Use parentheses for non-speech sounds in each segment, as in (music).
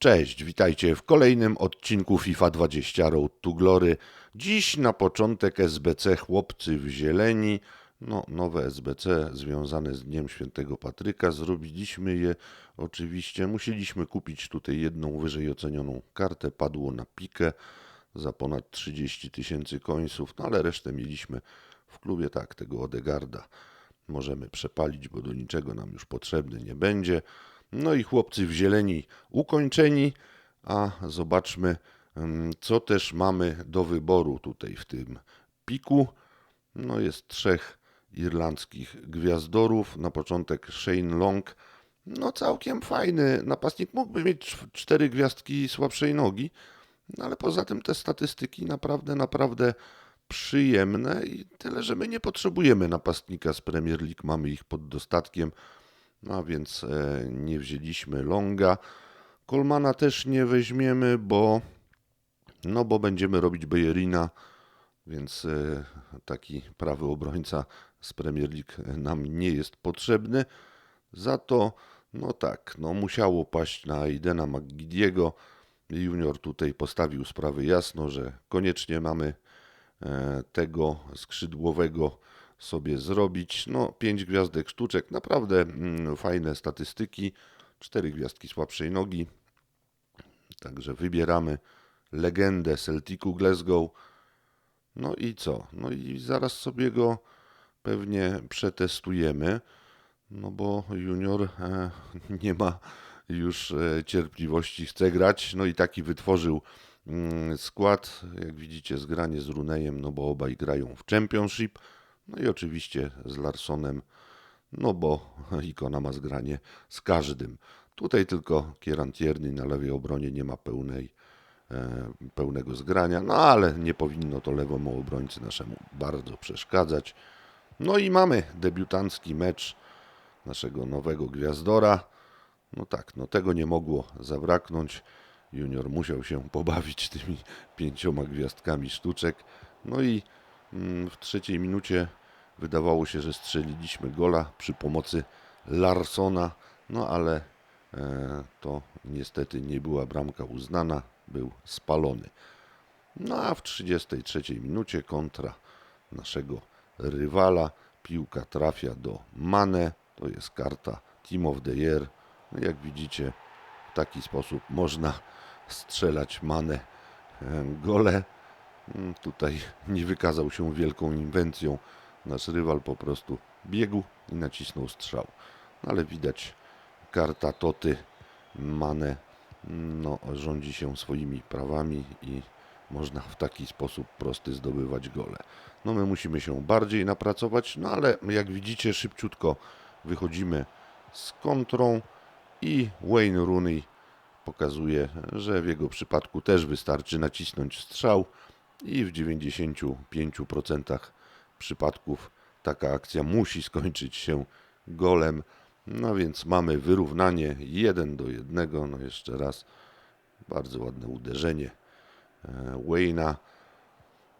Cześć, witajcie w kolejnym odcinku FIFA 20 Road to Glory. Dziś na początek SBC Chłopcy w Zieleni. No, nowe SBC związane z Dniem Świętego Patryka. Zrobiliśmy je oczywiście. Musieliśmy kupić tutaj jedną wyżej ocenioną kartę. Padło na pikę za ponad 30 tysięcy końców, no ale resztę mieliśmy w klubie. Tak, tego Odegarda możemy przepalić, bo do niczego nam już potrzebny nie będzie. No i chłopcy w zieleni ukończeni, a zobaczmy, mm, co też mamy do wyboru tutaj w tym piku. No jest trzech irlandzkich gwiazdorów. Na początek Shane Long. No całkiem fajny napastnik. Mógłby mieć cz- cztery gwiazdki słabszej nogi, no ale poza tym te statystyki naprawdę, naprawdę przyjemne i tyle, że my nie potrzebujemy napastnika z Premier League, mamy ich pod dostatkiem, a więc e, nie wzięliśmy Longa. Kolmana też nie weźmiemy, bo no bo będziemy robić Bejerina, więc e, taki prawy obrońca z Premier League nam nie jest potrzebny. Za to, no tak, no musiało paść na Aidena McGidiego. Junior tutaj postawił sprawy jasno, że koniecznie mamy e, tego skrzydłowego sobie zrobić. No, pięć gwiazdek sztuczek, naprawdę mm, fajne statystyki. Cztery gwiazdki słabszej nogi. Także wybieramy legendę Celticu Glasgow. No i co? No i zaraz sobie go pewnie przetestujemy. No bo junior e, (laughs) nie ma już e, cierpliwości, chce grać. No i taki wytworzył mm, skład. Jak widzicie, zgranie z Runejem, no bo obaj grają w Championship. No i oczywiście z Larsonem, no bo (laughs) ikona ma zgranie z każdym. Tutaj tylko Kieran Tierney na lewej obronie nie ma pełnej, e, pełnego zgrania, no ale nie powinno to lewemu obrońcy naszemu bardzo przeszkadzać. No i mamy debiutancki mecz naszego nowego gwiazdora. No tak, no tego nie mogło zabraknąć. Junior musiał się (laughs) pobawić tymi pięcioma gwiazdkami sztuczek. No i mm, w trzeciej minucie wydawało się, że strzeliliśmy gola przy pomocy Larsona, no ale e, to niestety nie była bramka uznana, był spalony. No a w 33 minucie kontra naszego rywala. Piłka trafia do Mane. To jest karta Team of the Year. No jak widzicie, w taki sposób można strzelać Mane e, gole. Mm, Tutaj nie wykazał się wielką inwencją. Nasz rywal po prostu biegł i nacisnął strzał. No ale widać karta Toty Mane no, rządzi się swoimi prawami i można w taki sposób prosty zdobywać gole. No my musimy się bardziej napracować, no ale jak widzicie szybciutko wychodzimy z kontrą i Wayne Rooney pokazuje, że w jego przypadku też wystarczy nacisnąć strzał i w 95% przypadków taka akcja musi skończyć się golem. No więc mamy wyrównanie 1 do 1. No jeszcze raz bardzo ładne uderzenie e, Wayna.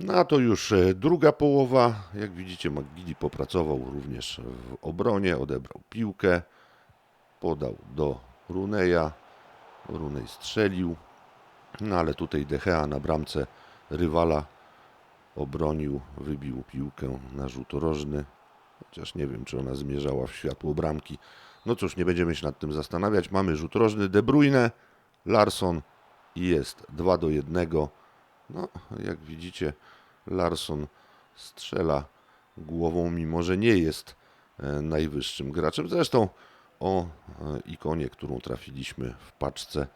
No a to już e, druga połowa. Jak widzicie, McGiddy popracował również w obronie, odebrał piłkę, podał do Runeja. Runej strzelił, no ale tutaj De Gea na bramce rywala obronił, wybił piłkę na rzut rożny. Chociaż nie wiem, czy ona zmierzała w światło bramki. No cóż, nie będziemy się nad tym zastanawiać. Mamy rzut rożny De Bruyne, Larson i jest 2 do 1. No, jak widzicie, Larson strzela głową, mimo że nie jest e, najwyższym graczem. Zresztą o e, ikonie, którą trafiliśmy w paczce,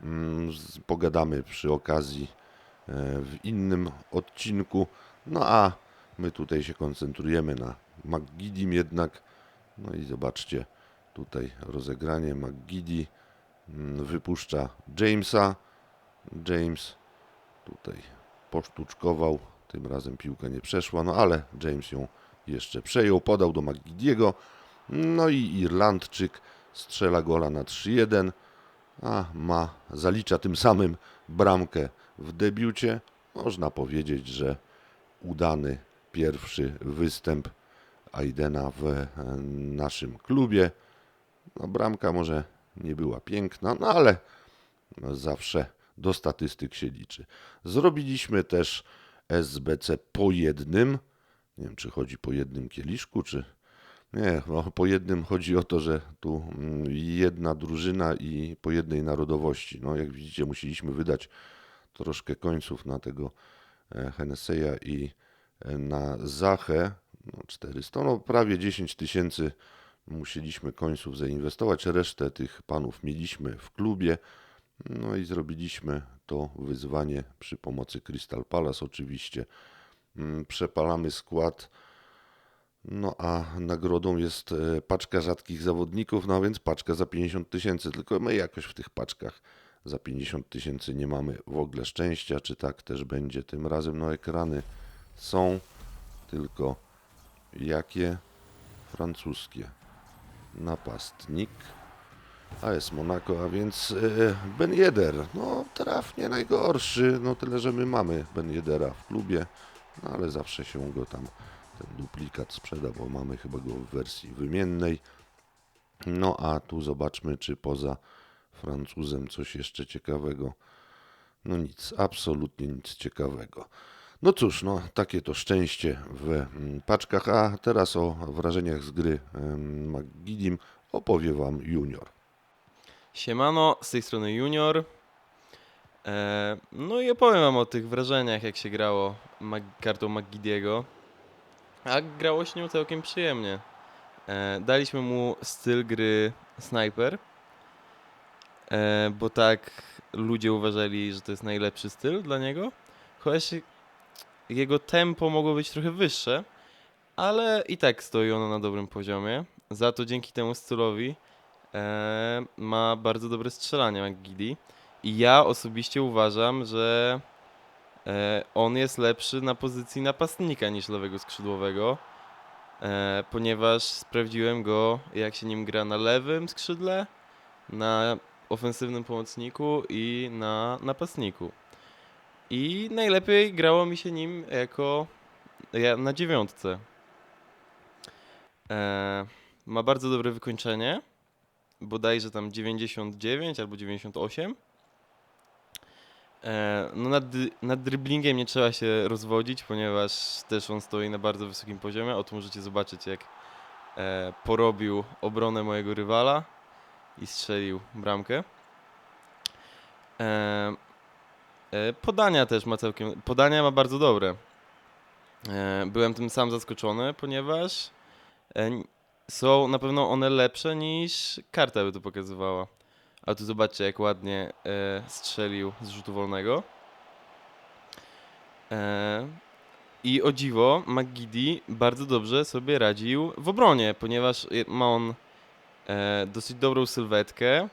mm, pogadamy przy okazji w innym odcinku. No a my tutaj się koncentrujemy na McGidim jednak. No i zobaczcie, tutaj rozegranie McGiddy mm, wypuszcza Jamesa. James tutaj posztuczkował. Tym razem piłka nie przeszła, no ale James ją jeszcze przejął, podał do McGidiego. No i Irlandczyk strzela gola na 3-1, a ma, zalicza tym samym bramkę w debiucie. Można powiedzieć, że udany pierwszy występ Aidena w e, naszym klubie. No, bramka może nie była piękna, no ale zawsze do statystyk się liczy. Zrobiliśmy też SBC po jednym. Nie wiem, czy chodzi po jednym kieliszku, czy. Nie, no, po jednym chodzi o to, że tu mm, jedna drużyna i po jednej narodowości. No, jak widzicie, musieliśmy wydać troszkę końców na tego e, Hennesseya i e, na Zachę. No, 400, no prawie 10 tysięcy musieliśmy końców zainwestować. Resztę tych panów mieliśmy w klubie. No i zrobiliśmy to wyzwanie przy pomocy Crystal Palace oczywiście. Mm, Przepalamy skład. No a nagrodą jest e, paczka rzadkich zawodników, no a więc paczka za 50 tysięcy. Tylko my jakoś w tych paczkach za 50 tysięcy nie mamy w ogóle szczęścia, czy tak też będzie tym razem. No ekrany są, tylko jakie francuskie. Napastnik. AS Monaco, a więc e, Ben Yedder, no trafnie najgorszy, no tyle, że my mamy Ben Yeddera w klubie, no ale zawsze się go tam, ten duplikat sprzeda, bo mamy chyba go w wersji wymiennej. No a tu zobaczmy, czy poza Francuzem coś jeszcze ciekawego. No nic, absolutnie nic ciekawego. No cóż, no takie to szczęście w mm, paczkach, a teraz o wrażeniach z gry em, Magidim opowie Wam Junior. Siemano, z tej strony Junior. E, no i opowiem wam o tych wrażeniach, jak się grało mag- kartą Magidiego. A grało się nią całkiem przyjemnie. E, daliśmy mu styl gry Sniper, bo tak ludzie uważali, że to jest najlepszy styl dla niego. Chociaż jego tempo mogło być trochę wyższe, ale i tak stoi ono na dobrym poziomie. Za to dzięki temu stylowi e, ma bardzo dobre strzelanie McGiddy. I ja osobiście uważam, że e, on jest lepszy na pozycji napastnika niż lewego skrzydłowego, e, ponieważ sprawdziłem go, jak się nim gra na lewym skrzydle, na ofensywnym pomocniku i na napastniku. I najlepiej grało mi się nim jako ja, na dziewiątce. E, ma bardzo dobre wykończenie bodajże tam 99 albo 98. E, no nad, nad dribblingiem nie trzeba się rozwodzić, ponieważ też on stoi na bardzo wysokim poziomie. O tu możecie zobaczyć, jak e, porobił obronę mojego rywala i strzelił bramkę. E, e, podania też ma całkiem. Podania ma bardzo dobre. E, byłem tym sam zaskoczony, ponieważ e, są na pewno one lepsze niż karta by to pokazywała. A tu zobaczcie, jak ładnie e, strzelił z rzutu wolnego. E, I o dziwo, McGiddy bardzo dobrze sobie radził w obronie, ponieważ ma on e, dosyć dobrą sylwetkę,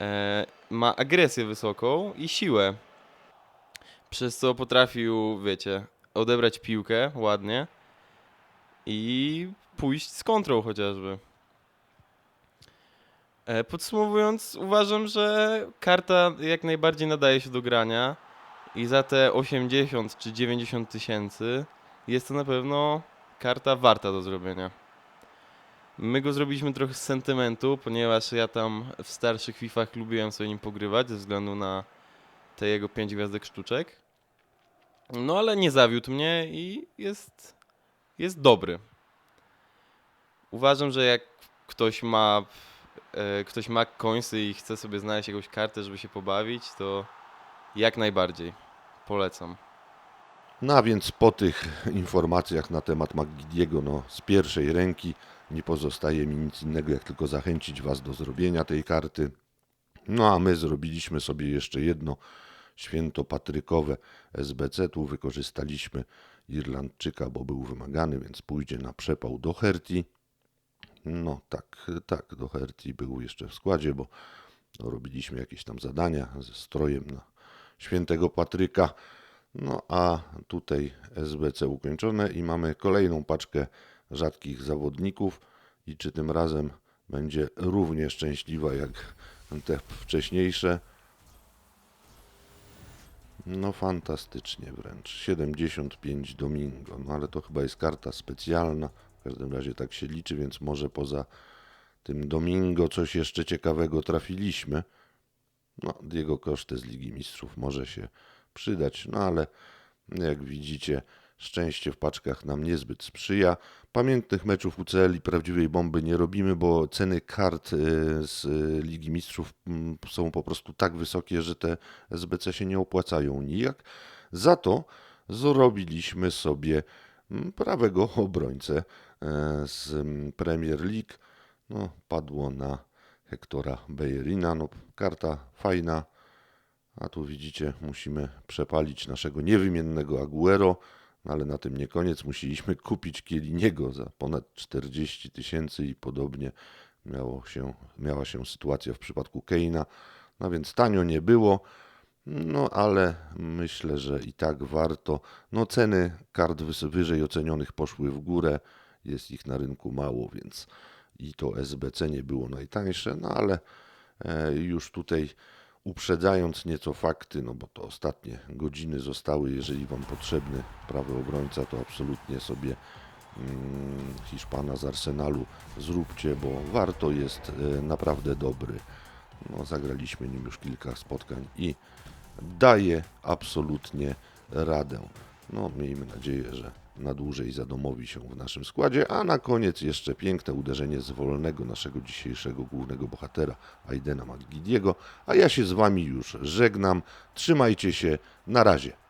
e, ma agresję wysoką i siłę. Przez co potrafił, wiecie, odebrać piłkę ładnie i pójść z kontrą chociażby. E, Podsumowując, uważam, że karta jak najbardziej nadaje się do grania i za te 80 czy 90 tysięcy jest to na pewno karta warta do zrobienia. My go zrobiliśmy trochę z sentymentu, ponieważ ja tam w starszych FIFach lubiłem sobie nim pogrywać ze względu na te jego 5 gwiazdek sztuczek. No ale nie zawiódł mnie i jest, jest dobry. Uważam, że jak ktoś ma e, ktoś ma końsy i chce sobie znaleźć jakąś kartę, żeby się pobawić, to jak najbardziej polecam. No a więc po tych informacjach na temat Magidiego, no z pierwszej ręki nie pozostaje mi nic innego, jak tylko zachęcić Was do zrobienia tej karty. No a my zrobiliśmy sobie jeszcze jedno święto patrykowe SBC. Tu wykorzystaliśmy Irlandczyka, bo był wymagany, więc pójdzie na przepał do Herti. No tak, tak, do Herti był jeszcze w składzie, bo robiliśmy jakieś tam zadania ze strojem na świętego Patryka. No a tutaj SBC ukończone i mamy kolejną paczkę rzadkich zawodników i czy tym razem będzie równie szczęśliwa jak te wcześniejsze. No fantastycznie wręcz. 75 Domingo. No ale to chyba jest karta specjalna. W każdym razie tak się liczy, więc może poza tym Domingo coś jeszcze ciekawego trafiliśmy. No, Diego koszty z Ligi Mistrzów może się przydać, no ale jak widzicie, szczęście w paczkach nam niezbyt sprzyja. Pamiętnych meczów UCL i prawdziwej bomby nie robimy, bo ceny kart y, z y, Ligi Mistrzów mm, są po prostu tak wysokie, że te SBC się nie opłacają nijak. Za to zrobiliśmy sobie mm, prawego obrońcę e, z mm, Premier League. No, padło na Hektora Bejerina. No, karta fajna, a tu widzicie, musimy przepalić naszego niewymiennego Aguero, ale na tym nie koniec. Musieliśmy kupić Kieliniego za ponad 40 tysięcy i podobnie miało się, miała się sytuacja w przypadku Keina. No więc tanio nie było, no ale myślę, że i tak warto. No ceny kart wyżej ocenionych poszły w górę, jest ich na rynku mało, więc i to SBC nie było najtańsze, no ale e, już tutaj uprzedzając nieco fakty, no bo to ostatnie godziny zostały, jeżeli Wam potrzebny prawy obrońca, to absolutnie sobie mm, Hiszpana z Arsenalu zróbcie, bo warto jest e, naprawdę dobry. No, zagraliśmy nim już kilka spotkań i daje absolutnie radę. No, miejmy nadzieję, że na dłużej zadomowi się w naszym składzie, a na koniec jeszcze piękne uderzenie z wolnego naszego dzisiejszego głównego bohatera, Aidena Magidiego, a ja się z Wami już żegnam. Trzymajcie się, na razie.